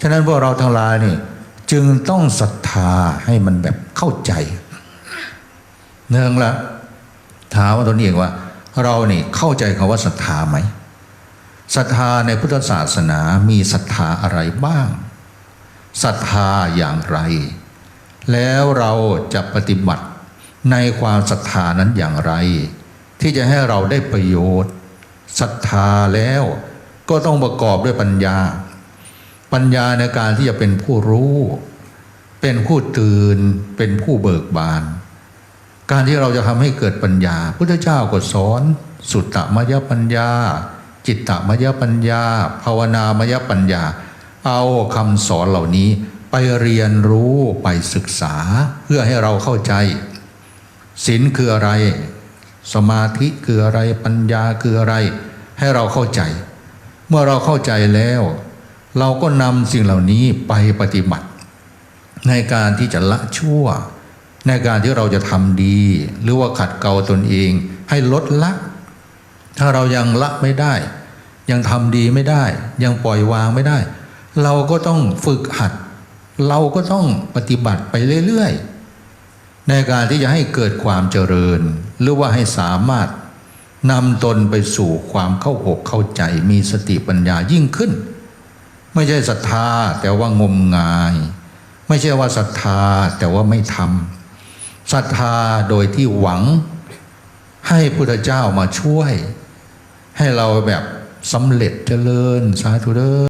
ฉะนั้นพวกเราทั้งหลายนี่ จึงต้องศรัทธาให้มันแบบเข้าใจเนื่องละถามว่าตนเองว่า เรานี่เข้าใจคำว่าศรัทธาไหมศรัทธาในพุทธศาสนามีศรัทธาอะไรบ้างศรัทธาอย่างไร แล้วเราจะปฏิบัติในความศรัทธานั้นอย่างไร ที่จะให้เราได้ประโยชน์ศรัทธาแล้วก็ต้องประกอบด้วยปัญญา ปัญญาในการที่จะเป็นผู้รู้ เป็นผู้ตื่น เป็นผู้เบิกบาน การที่เราจะทำให้เกิดปัญญา พุทธเจ้าก็สอน สุตตมยปัญญา จิตตมยปัญญา ภาวนามยปัญญา เอาคำสอนเหล่านี้ไปเรียนรู้ไปศึกษาเพื่อให้เราเข้าใจศีลคืออะไร สมาธิคืออะไรปัญญาคืออะไร ให้เราเข้าใจ เมื่อเราเข้าใจแล้ว เราก็นำสิ่งเหล่านี้ไปปฏิบัติ ในการที่จะละชั่ว ในการที่เราจะทำดี หรือว่าขัดเกลาตนเอง ให้ลดละ ถ้าเรายังละไม่ได้ ยังทำดีไม่ได้ ยังปล่อยวางไม่ได้ เราก็ต้องฝึกหัด เราก็ต้องปฏิบัติไปเรื่อยๆ ในการที่จะให้เกิดความเจริญ หรือว่าให้สามารถนำตนไปสู่ความเข้าอกเข้าใจมีสติปัญญายิ่งขึ้น ไม่ใช่ศรัทธาแต่ว่างมงาย ไม่ใช่ว่าศรัทธาแต่ว่าไม่ทำศรัทธาโดยที่หวัง ให้พุทธเจ้ามาช่วย ให้เราแบบสำเร็จเจริญสาธุเด้อ